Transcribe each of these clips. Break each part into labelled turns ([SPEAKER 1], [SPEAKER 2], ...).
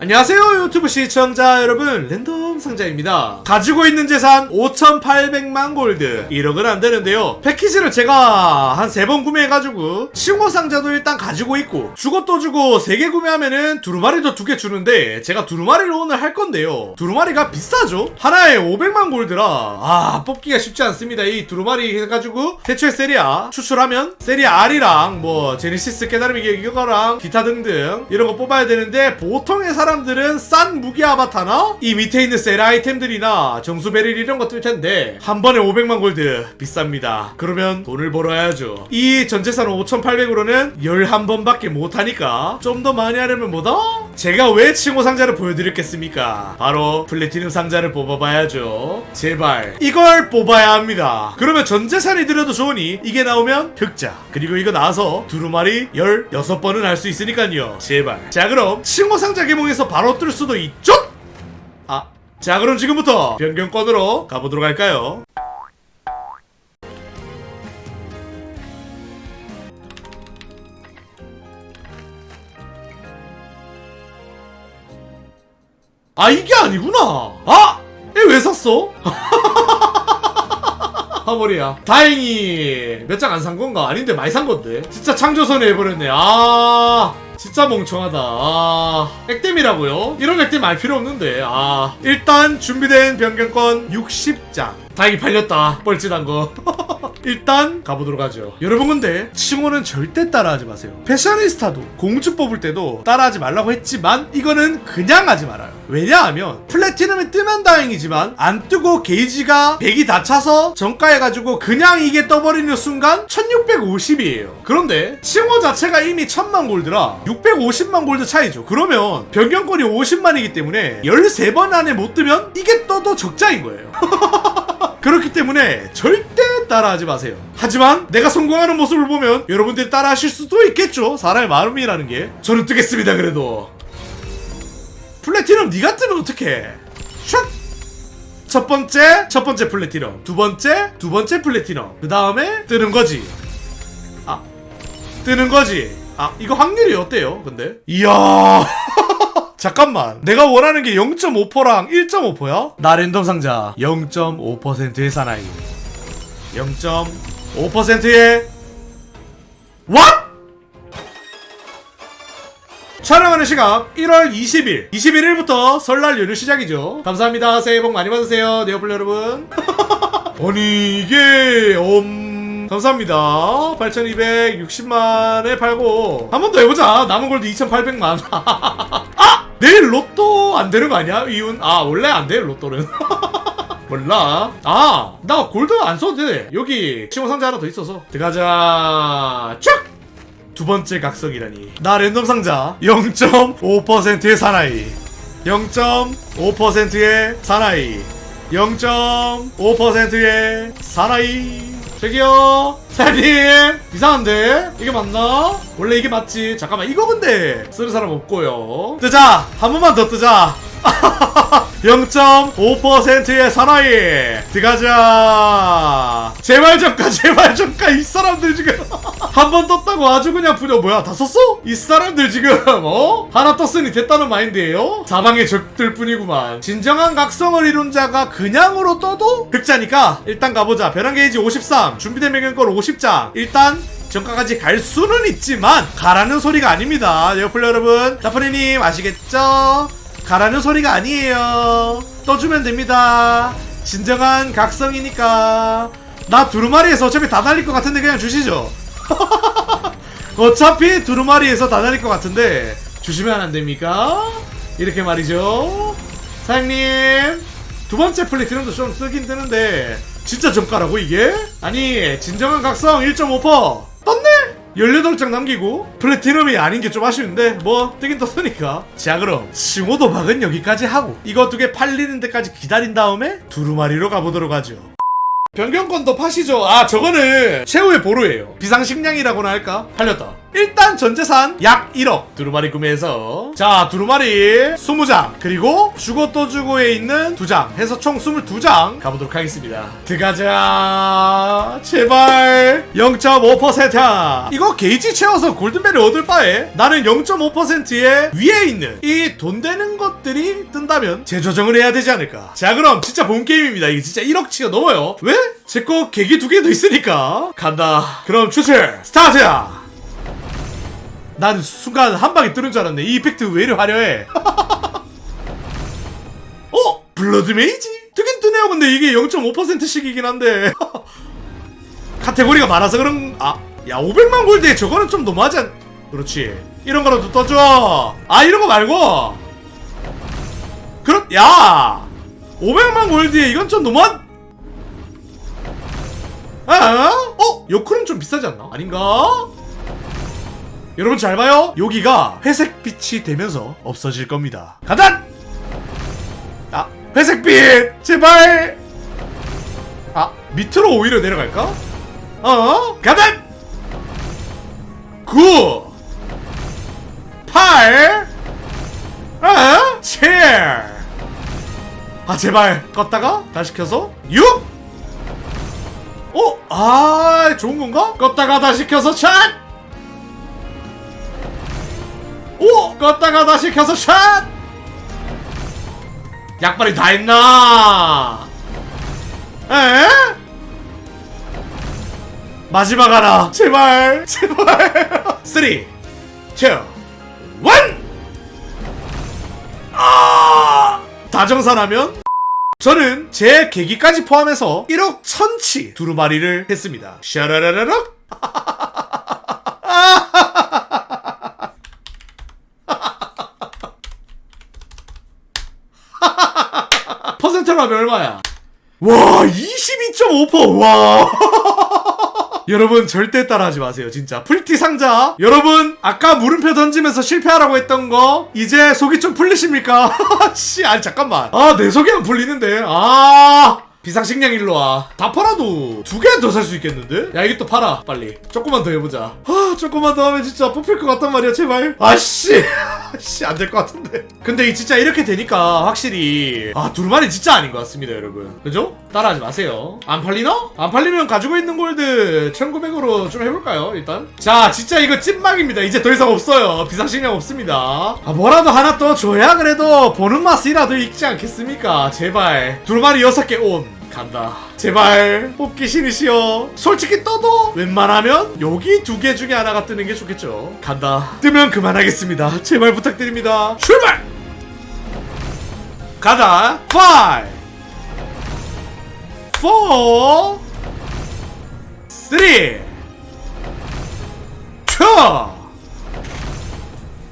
[SPEAKER 1] 안녕하세요 유튜브 시청자 여러분. 랜덤 상자입니다. 가지고 있는 재산 5,800만 골드. 1억은 안되는데요. 패키지를 제가 한세번 구매해가지고 칭호 상자도 일단 가지고 있고 주것도 주고 3개 구매하면은 두루마리도 2개 주는데 제가 두루마리를 오늘 할 건데요. 두루마리가 비싸죠? 하나에 500만 골드라. 아 뽑기가 쉽지 않습니다. 이 두루마리 해가지고 대초에 세리아 추출하면 세리아 R이랑 뭐 제네시스 깨달음의 기거랑 기타 등등 이런 거 뽑아야 되는데 보통의 사람 들은 싼 무기 아바타나 이 밑에 있는 셀 아이템들이나 정수 베릴 이런 것들 텐데 한 번에 500만 골드 비쌉니다. 그러면 돈을 벌어야죠. 이 전재산 5,800으로는 11번밖에 못하니까 좀 더 많이 하려면 뭐다? 제가 왜 칭호 상자를 보여드렸겠습니까? 바로 플래티넘 상자를 뽑아봐야죠. 제발 이걸 뽑아야 합니다. 그러면 전재산이 들여도 좋으니 이게 나오면 흑자 그리고 이거 나와서 두루마리 16번은 할 수 있으니까요. 제발. 자 그럼 칭호 상자 개봉해서 바로 뜰 수도 있죠? 아. 자 그럼 지금부터 변경권으로 가보도록 할까요? 아 이게 아니구나 아! 얘 왜 샀어? 화머리야 다행히 몇 장 안 산 건가? 아닌데 많이 산 건데 진짜 창조선에 해버렸네 아 진짜 멍청하다. 아 액땜이라고요? 이런 액땜 알 필요 없는데. 아 일단 준비된 변경권 60장. 다행히 팔렸다. 뻘짓한 거 일단 가보도록 하죠. 여러분 근데 칭호는 절대 따라하지 마세요. 패셔니스타도 공주 뽑을 때도 따라하지 말라고 했지만 이거는 그냥 하지 말아요. 왜냐하면 플래티넘이 뜨면 다행이지만 안 뜨고 게이지가 100이 다 차서 정가해가지고 그냥 이게 떠버리는 순간 1650이에요. 그런데 칭호 자체가 이미 1000만 골드라 650만 골드 차이죠. 그러면 변경권이 50만이기 때문에 13번 안에 못 뜨면 이게 떠도 적자인 거예요. 그렇기 때문에 절대 따라하지 마세요. 하지만 내가 성공하는 모습을 보면 여러분들이 따라하실 수도 있겠죠. 사람의 마음이라는 게. 저는 뜨겠습니다. 그래도. 플래티넘 네가 뜨면 어떡해? 샷! 첫 번째, 첫 번째 플래티넘. 두 번째, 두 번째 플래티넘. 그 다음에 뜨는 거지. 아, 뜨는 거지. 아, 이거 확률이 어때요? 근데? 이야. 잠깐만 내가 원하는 게 0.5%랑 1.5%야? 나 랜덤 상자 0.5%의 사나이 0.5%의 What? 촬영하는 시각 1월 20일 21일부터 설날 연휴 시작이죠 감사합니다 새해 복 많이 받으세요 네오플 여러분 아니 이게 음... 감사합니다 8260만에 팔고 한 번 더 해보자 남은 골드 2800만 아! 내일 로또 안 되는 거 아니야? 이윤? 아 원래 안돼 로또는 몰라. 아 나 골드 안 써도 돼. 여기 칭호 상자 하나 더 있어서. 들어가자. 쭉! 두 번째 각성이라니. 나 랜덤 상자. 0.5%의 사나이. 0.5%의 사나이. 0.5%의 사나이. 저기요. 사장님 이상한데? 이게 맞나? 원래 이게 맞지. 잠깐만 이거 근데 쓰는 사람 없고요. 뜨자! 한 번만 더 뜨자 0.5%의 사나이. 들어가자. 제발 좀가 제발 좀가 이 사람들 지금. 한 번 떴다고 아주 그냥 부려. 뭐야 다 썼어? 이 사람들 지금 어? 하나 떴으니 됐다는 마인드예요? 사방의 적들 뿐이구만. 진정한 각성을 이룬 자가 그냥으로 떠도 흑자니까. 일단 가보자. 벼랑 게이지 53 준비된 명령권 50장. 일단 정가까지 갈 수는 있지만 가라는 소리가 아닙니다. 네오플 여러분. 자프리님 아시겠죠? 가라는 소리가 아니에요 떠주면 됩니다 진정한 각성이니까 나 두루마리에서 어차피 다 달릴 것 같은데 그냥 주시죠 어차피 두루마리에서 다 달릴 것 같은데 주시면 안 됩니까? 이렇게 말이죠 사장님 두 번째 플래티넘도 좀 쓰긴 뜨는데 진짜 정가라고 이게? 아니 진정한 각성 1.5% 떴네? 18장 남기고 플래티넘이 아닌 게 좀 아쉬운데 뭐 뜨긴 떴으니까. 자 그럼 칭호 도 박은 여기까지 하고 이거 두 개 팔리는 데까지 기다린 다음에 두루마리로 가보도록 하죠. 변경권도 파시죠. 아 저거는 최후의 보루예요. 비상식량이라고나 할까? 팔렸다 일단 전재산 약 1억. 두루마리 구매해서. 자 두루마리 20장. 그리고 주고 또 주고에 있는 2장. 해서 총 22장. 가보도록 하겠습니다. 들어가자. 제발. 0.5% 이거 게이지 채워서 골든벨을 얻을 바에 나는 0.5%의 위에 있는 이 돈 되는 것들이 뜬다면 재조정을 해야 되지 않을까. 자 그럼 진짜 본 게임입니다. 이게 진짜 1억치가 넘어요. 왜? 제 거 계기 두 개도 있으니까. 간다. 그럼 추출 스타트야 난 순간 한 방에 뜨는 줄 알았네. 이 이펙트 왜 이리 화려해? 어? 블러드 메이지? 뜨긴 뜨네요. 근데 이게 0.5%씩이긴 한데. 카테고리가 많아서 그런, 아, 야, 500만 골드에 저거는 좀 너무하지 않, 그렇지. 이런 거라도 떠줘. 아, 이런 거 말고. 그렇, 야! 500만 골드에 이건 좀 너무한, 아? 어? 요크는 좀 비싸지 않나? 아닌가? 여러분 잘 봐요. 여기가 회색빛이 되면서 없어질 겁니다. 가단! 아, 회색빛! 제발! 아, 밑으로 오히려 내려갈까? 어? 가단! 9! 8! 어? 7! 아, 제발. 껐다가 다시 켜서 6! 어? 아, 좋은 건가? 껐다가 다시 켜서 샷! 껐다가 다시 켜서 샷! 약발이 다 했나? 에? 마지막 하나 제발 제발 3 2 1 아! 다정산하면 저는 제 계기까지 포함해서 1억 천치 두루마리를 했습니다 샤라라라락 퍼센트가 얼마야? 와, 22.5%! 와! 여러분 절대 따라하지 마세요 진짜 풀티 상자 여러분 아까 물음표 던지면서 실패하라고 했던 거 이제 속이 좀 풀리십니까? 씨 아니 잠깐만 아 내 속이 안 풀리는데 아 비상식량 일로 와 다 팔아도 두 개 더 살 수 있겠는데? 야 이게 또 팔아. 빨리. 조금만 더 해보자. 아 조금만 더 하면 진짜 뽑힐 것 같단 말이야 제발. 아씨. 씨 안 될 것 같은데. 근데 이 진짜 이렇게 되니까 확실히 아 두루마리 진짜 아닌 것 같습니다 여러분. 그죠? 따라하지 마세요. 안 팔리나? 안 팔리면 가지고 있는 골드 1900으로 좀 해볼까요 일단? 자 진짜 이거 찐막입니다. 이제 더 이상 없어요. 비상식량 없습니다. 아 뭐라도 하나 더 줘야 그래도 보는 맛이라도 있지 않겠습니까? 제발. 두루마리 6개 온 간다. 제발 뽑기 싫으시오. 솔직히 떠도 웬만하면 여기 두 개 중에 하나가 뜨는 게 좋겠죠. 간다. 뜨면 그만하겠습니다. 제발 부탁드립니다. 출발! 가자. 5 4 3 2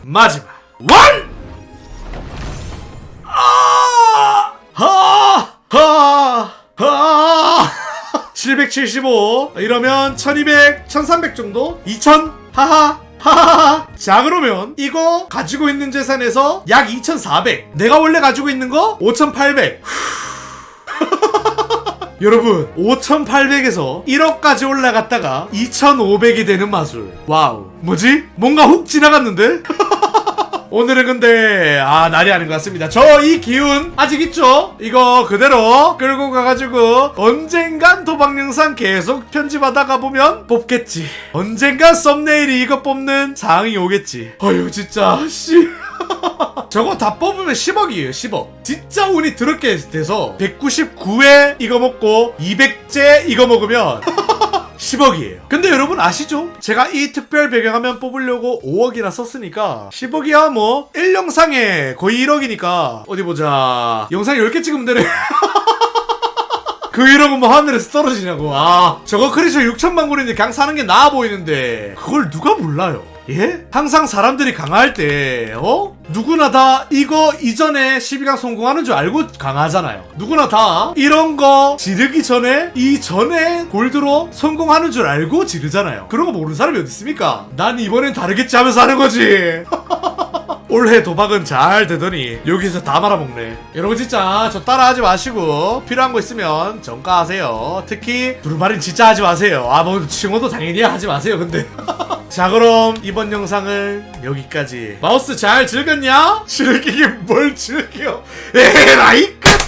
[SPEAKER 1] 마지막 1 775 이러면 1200, 1300 정도? 2000? 하하 하하하 자 그러면 이거 가지고 있는 재산에서 약 2400 내가 원래 가지고 있는 거 5800 여러분 5800에서 1억까지 올라갔다가 2500이 되는 마술 와우 뭐지? 뭔가 훅 지나갔는데? 오늘은 근데 아 날이 아닌 것 같습니다. 저 이 기운 아직 있죠? 이거 그대로 끌고 가가지고 언젠간 도박 영상 계속 편집하다가 보면 뽑겠지. 언젠간 썸네일이 이거 뽑는 상황이 오겠지. 어휴 진짜 씨. 저거 다 뽑으면 10억이에요 10억. 진짜 운이 드럽게 돼서 199회 이거 먹고 200째 이거 먹으면 10억이에요. 근데 여러분 아시죠? 제가 이 특별 배경화면 뽑으려고 5억이나 썼으니까 10억이야 뭐 1영상에 거의 1억이니까 어디 보자. 영상 10개 찍으면 되네. 그 1억은 뭐 하늘에서 떨어지냐고. 아, 저거 크리처 6천만 골인데 그냥 사는 게 나아 보이는데 그걸 누가 몰라요? 예? 항상 사람들이 강할 때, 어? 누구나 다 이거 이전에 12강 성공하는 줄 알고 강하잖아요. 누구나 다 이런 거 지르기 전에 이 전에 골드로 성공하는 줄 알고 지르잖아요. 그런 거 모르는 사람이 어디 있습니까? 난 이번엔 다르겠지 하면서 하는 거지. 올해 도박은 잘 되더니 여기서 다 말아먹네. 여러분 진짜 저 따라하지 마시고 필요한 거 있으면 정가하세요. 특히 두루마리는 진짜 하지 마세요. 아뭐 칭호도 당연히 하지 마세요. 근데 자 그럼 이번 영상은 여기까지 마우스 잘 즐겼냐? 즐기긴 뭘 즐겨 에라이 끝